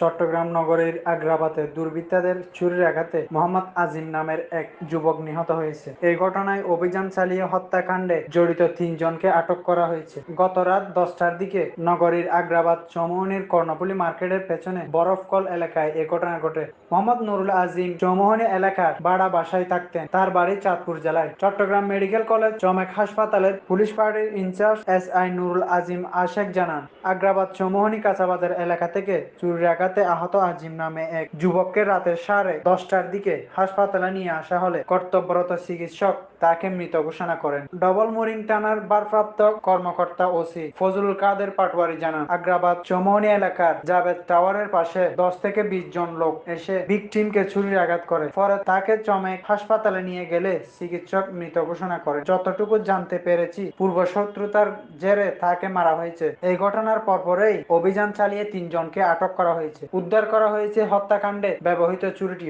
চট্টগ্রাম নগরীর আগ্রাবাদে দুর্বৃত্তদের চুরির আঘাতে মোহাম্মদ আজিম নামের এক যুবক নিহত হয়েছে। এই ঘটনায় অভিযান চালিয়ে হত্যাকাণ্ডে জড়িত তিনজনকে আটক করা হয়েছে। গত রাত দশটার দিকে নগরীর আগ্রাবাদ চৌমুহনীর কর্ণফুলী মার্কেটের পেছনে বরফকল এলাকায় এ ঘটনা ঘটে। মোহাম্মদ নুরুল আজিম চৌমুহনী এলাকার বাড়া বাসায় থাকতেন। তার বাড়ি চাঁদপুর জেলায়। চট্টগ্রাম মেডিকেল কলেজ, চমেক হাসপাতালের পুলিশ পার্টির incharge S I Nurul Azim Ashek জানান, আগ্রাবাদ চৌমুহনী কাঁচাবাজার এলাকা থেকে চুরির আঘাতে আহত আজিম নামে এক যুবককে রাতের সাড়ে দশটার দিকে হাসপাতালে নিয়ে আসা হলে কর্তব্যরত চিকিৎসক তাকে মৃত ঘোষণা করেন। ডবল মোরিং থানার ভারপ্রাপ্ত কর্মকর্তা ওসি ফজলুল কাদের পাটওয়ারি জানান, আগ্রাবাদ চৌমুহনী এলাকার জাভেদ টাওয়ারের পাশে দশ থেকে বিশ জন লোক এসে ভিকটিমকে ছুরির আঘাত করে। পরে তাকে চমেক হাসপাতালে নিয়ে গেলে চিকিৎসক মৃত ঘোষণা করেন। যতটুকু জানতে পেরেছি পূর্ব শত্রুতার জেরে তাকে মারা হয়েছে। এই ঘটনার পরপরেই অভিযান চালিয়ে তিনজনকে আটক করা হয়েছে। উদ্ধার করা হয়েছে হত্যাকাণ্ডে ব্যবহৃত চুরিটিও।